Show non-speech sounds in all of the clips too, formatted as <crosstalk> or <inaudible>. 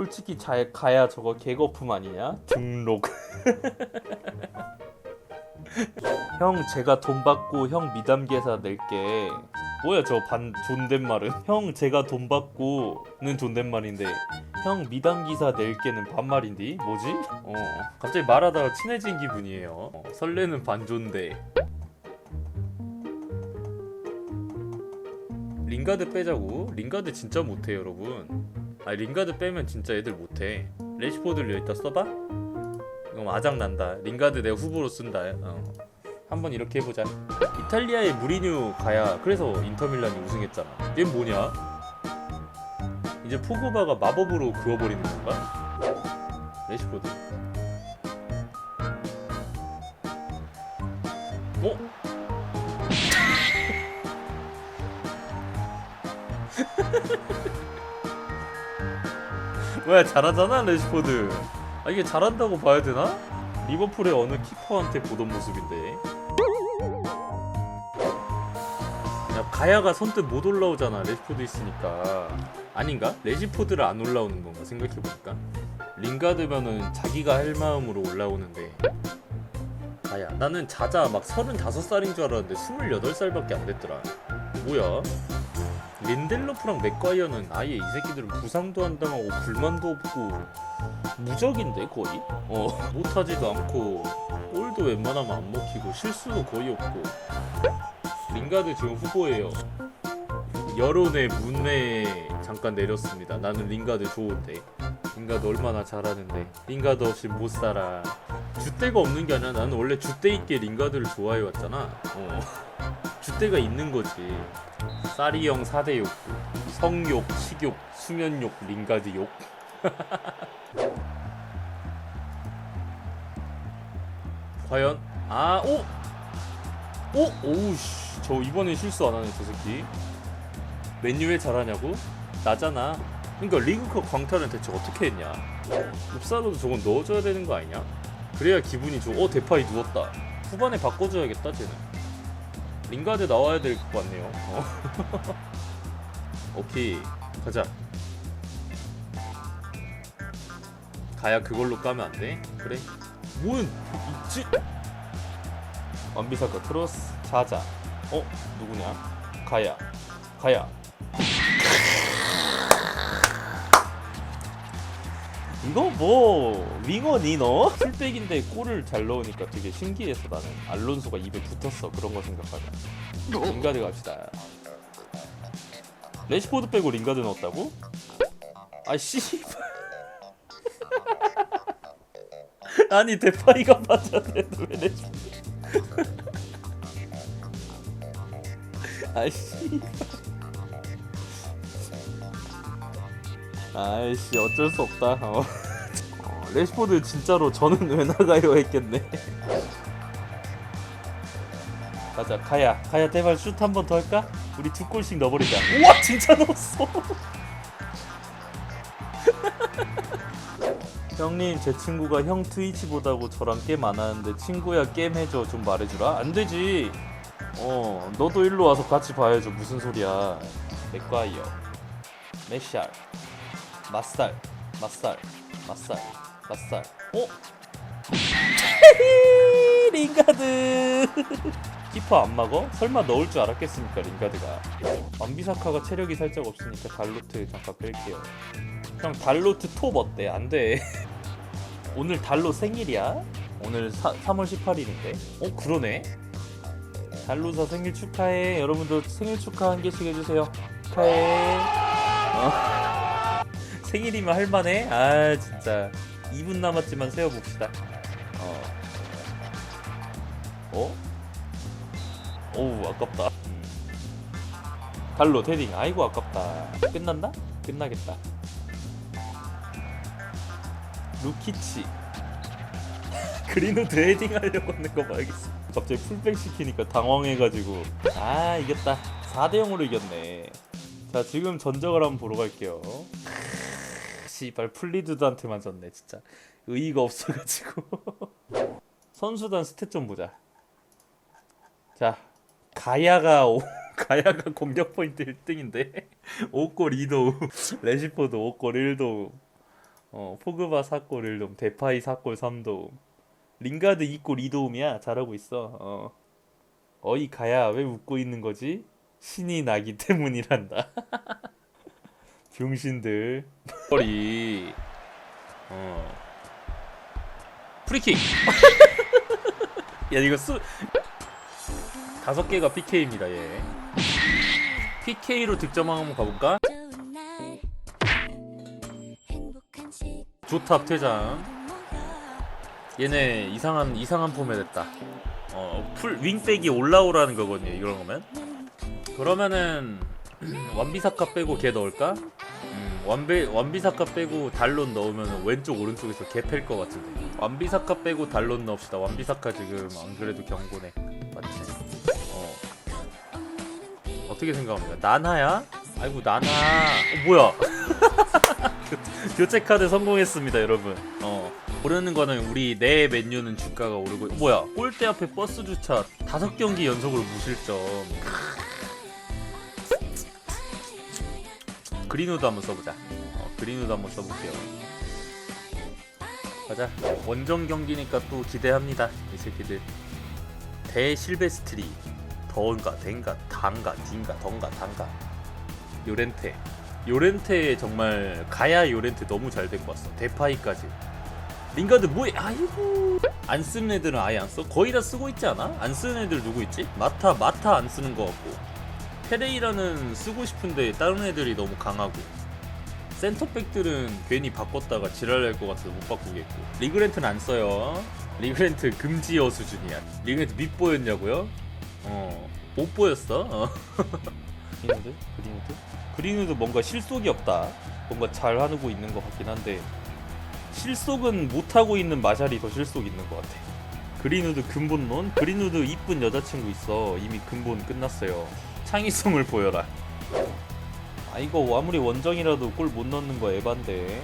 솔직히 잘 가야 저거 개거품 아니냐? 등록. <laughs> 형 제가 돈 받고 형 미담기사 낼게. 뭐야 저 반 존댓말은? 형 제가 돈 받고는 존댓말인데 형 미담 기사 낼게는 반말인데 뭐지? 어 갑자기 말하다가 친해진 기분이에요. 어, 설레는 반존대. 링가드 빼자고? 링가드 진짜 못해 여러분. 아 링가드 빼면 진짜 애들 못해. 레시포드를 여기다 써봐. 이거 아장 난다. 링가드 내가 후보로 쓴다. 어. 한번 이렇게 해보자. 이탈리아의 무리뉴 가야 그래서 인터밀란이 우승했잖아. 얘 뭐냐? 이제 포그바가 마법으로 그어버리는 건가? 레시포드. 어? <laughs> 뭐야 잘하잖아 레시포드. 아 이게 잘한다고 봐야 되나? 리버풀의 어느 키퍼한테 보던 모습인데. 야 가야가 선뜻 못 올라오잖아 레시포드 있으니까. 아닌가? 레시포드를 안 올라오는 건가 생각해보니까. 링가드면은 자기가 할 마음으로 올라오는데. 가야 나는 자자 막 35살인 줄 알았는데 28살밖에 안 됐더라. 뭐야? 린델로프랑 맥과이어는 아예 이 새끼들은 부상도 안 당하고 불만도 없고 무적인데 거의? 어 <laughs> 못하지도 않고 골도 웬만하면 안 먹히고 실수도 거의 없고. 링가드 지금 후보예요. 여론의 문매에 잠깐 내렸습니다. 나는 링가드 좋은데. 링가드 얼마나 잘하는데. 링가드 없이 못 살아. 줏대가 없는 게 아니라 나는 원래 줏대 있게 링가드를 좋아해 왔잖아. 어 줏대가 있는 거지 쌀이형 4대 욕 성욕, 식욕, 수면욕, 링가드 욕 <laughs> 과연 아 오! 오! 오우씨 저 이번엔 실수 안 하네 저 새끼 맨유 왜 잘하냐고? 나잖아 그러니까 리그컵 광탈은 대체 어떻게 했냐 읍사로도 저건 넣어줘야 되는 거 아니냐? 그래야 기분이 좋어 어 대파이 누웠다 후반에 바꿔줘야겠다 쟤는 링가드 나와야 될 것 같네요. 어. <laughs> 오케이. 가자. 가야 그걸로 까면 안 돼? 그래? 뭔 있지? 완비사카 크로스. 자자. 어? 누구냐? 가야. 가야 이거 뭐 윙어니 너? 풀백인데 골을 잘 넣으니까 되게 신기해서 나는 알론소가 입에 붙었어. 그런 거 생각하면. 링가드 갑시다. 레시포드 빼고 링가드 넣었다고? 아 씨발. <laughs> 아니 대파이가 맞아야 되는데 왜 레시포드 <laughs> 아씨 아이씨 어쩔 수 없다. 어. <laughs> 어, 레시포드 진짜로 저는 왜 나가요 했겠네. 가자 가야. 가야 제발 슛 한 번 더 할까? 우리 두 골씩 넣어버리자. 우와 진짜 넣었어. <laughs> 형님 제 친구가 형 트위치 보다고 저랑 게임 안 하는데 친구야 게임 해줘. 좀 말해주라. 안 되지. 어 너도 일로 와서 같이 봐야죠. 무슨 소리야. 맥과이어 메샬 맛살 맛살 맛살 맛살 어? 링가드 키퍼 안 막어? 설마 넣을 줄 알았겠습니까 링가드가 완비사카가 체력이 살짝 없으니까 달로트 잠깐 뺄게요 형 달로트 톱 어때? 안돼 <laughs> 오늘 달로 생일이야? 오늘 사, 3월 18일인데 어 그러네 달로사 생일 축하해 여러분도 생일 축하 한 개씩 해주세요 축하해 어. 생일이면 할만해? 아 진짜. 2분 남았지만 세워봅시다. 어. 어? 오우 아깝다. 음. 달로 테딩. 아이고 아깝다. 끝났나? 끝나겠다. 루키치. <laughs> 그린우드 헤딩 하려고 하는 거 봐야겠어. 갑자기 풀백 시키니까 당황해가지고. 아 이겼다. 4대 0으로 이겼네. 자 지금 전적을 한번 보러 갈게요 씨발 플리드드한테만 졌네 진짜. 의의가 없어가지고. <laughs> 선수단 스탯 좀 보자. 자 가야가 오, <laughs> 가야가 공격 포인트 1등인데. 5골 2도우 레시포드 5골 1도우 어 포그바 4골 1도움 데파이 4골 3도움 링가드 2골 2도움이야. 잘하고 있어. 어. 어이 가야 왜 웃고 있는 거지? 신이 나기 <laughs> 때문이란다 병신들. 머리. 어. 프리킥. <laughs> 야 이거 수 다섯 개가 PK입니다 얘. PK로 득점왕 한번 가볼까? 조탑 퇴장. 얘네 이상한 이상한 폼에 됐다. 어 풀 윙백이 올라오라는 거거든요 이런 거면. 그러면은 <clears throat> 완비사카 빼고 걔 넣을까? 음, 완비 완비사카 빼고 달론 넣으면 왼쪽 오른쪽에서 개팰 것 같은데 완비사카 빼고 달론 넣읍시다 완비사카 지금 안 그래도 경고네 맞지? 어 어떻게 생각합니까? 나나야? 아이고 나나 어, 뭐야 교- 교체 카드 성공했습니다, 여러분. 어. 오르는 거는 우리 내 메뉴는 주가가 오르고 뭐야? 골대 앞에 버스 주차 다섯 경기 연속으로 무실점. 그린우드 한번 써보자. 어, 그린우드 한번 써볼게요. 가자. 원정 경기니까 또 기대합니다, 이 새끼들. 대 실베스트리, 더인가, 댕가, 단가, 딘가, 던가, 단가. 요렌테. 요렌테 정말 가야 요렌테 너무 잘된것 같어. 데파이까지. 링가드 뭐해? 아이고. 안 쓰는 애들은 아예 안 써? 거의 다 쓰고 있지 않아? 안 쓰는 애들 누구 있지? 마타 마타 안 쓰는 것 같고. 페레이라는 쓰고 싶은데 다른 애들이 너무 강하고. 센터백들은 괜히 바꿨다가 지랄할 것 같아서 못 바꾸겠고. 리그렌트는 안 써요. 리그렌트 금지어 수준이야. 리그렌트 밑보였냐고요? 어, 못 보였어. 어. 그린우드? 그린우드? 그린우드 뭔가 실속이 없다. 뭔가 잘 하고 있는 것 같긴 한데 실속은 못 하고 있는 마샬이 더 실속 있는 것 같아. 그린우드 근본론? 그린우드 이쁜 여자친구 있어. 이미 근본 끝났어요. 창의성을 보여라. 아 이거 아무리 원정이라도 골 못 넣는 거 에반데.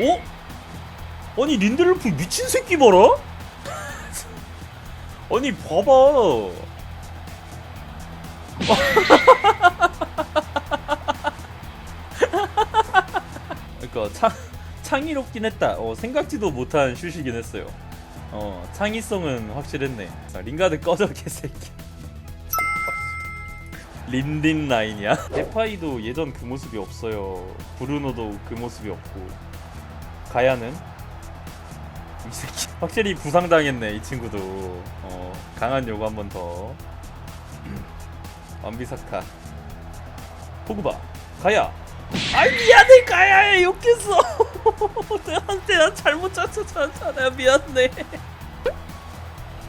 오? 어? 아니 린델로프 미친 새끼 봐라? <laughs> 아니 봐봐. <laughs> 그러니까 창 창의롭긴 했다. 어, 생각지도 못한 슛이긴 했어요. 어 창의성은 확실했네. 자, 링가드 꺼져 개새끼. 린딘 라인이야. 데파이도 <laughs> 예전 그 모습이 없어요. 브루노도 그 모습이 없고. 가야는 이 새끼 <laughs> 확실히 부상당했네 이 친구도. 어 강한 요구 한 번 더. <clears throat> 완비사카. 포그바. 가야. 아이 미안해 가야에 욕했어 <laughs> 내한테 나 잘못 짰었잖아 내가 미안해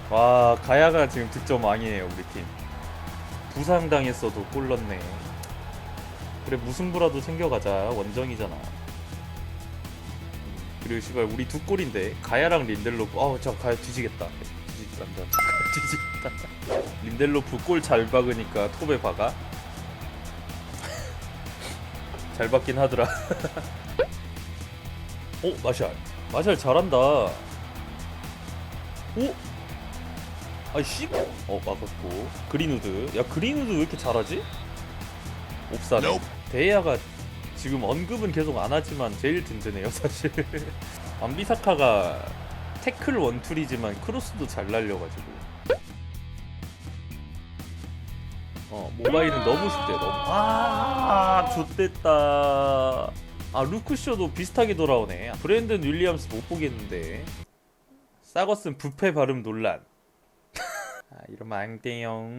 와 가야가 지금 득점 왕이에요 우리 팀 부상당했어도 골 넣네. 그래 무승부라도 챙겨가자. 원정이잖아. 그리고 씨발 우리 두 골인데 가야랑 린델로프 아우 저 가야 뒤지겠다. 뒤지겠다. <laughs> 뒤지겠다. 린델로프 골 잘 박으니까 톱에 박아? <laughs> 잘 받긴 하더라. 오 <laughs> 마샬. 마샬 잘한다. 오 아씨. 어 막았고. 그린우드. 야 그린우드 왜 이렇게 잘하지? 옵사네 데이아가 지금 언급은 계속 안 하지만 제일 든든해요 사실. <laughs> 암비사카가 태클 원툴이지만 크로스도 잘 날려가지고. 어 모바일은 너무 쉽대 너무. 아 좋댔다. 아 루크쇼도 비슷하게 돌아오네. 브랜든 윌리엄스 못 보겠는데. 사거슨 부패 발음 논란. 아 안 돼요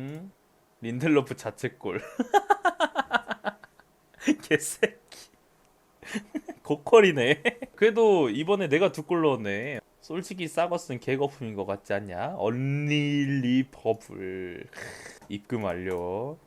린델로프 자책골. <laughs> 개새끼. <laughs> 고퀄이네. 그래도 이번에 내가 두 골 넣었네. 솔직히 사거슨 개거품인 것 같지 않냐? 언리 리버블. 입금 완료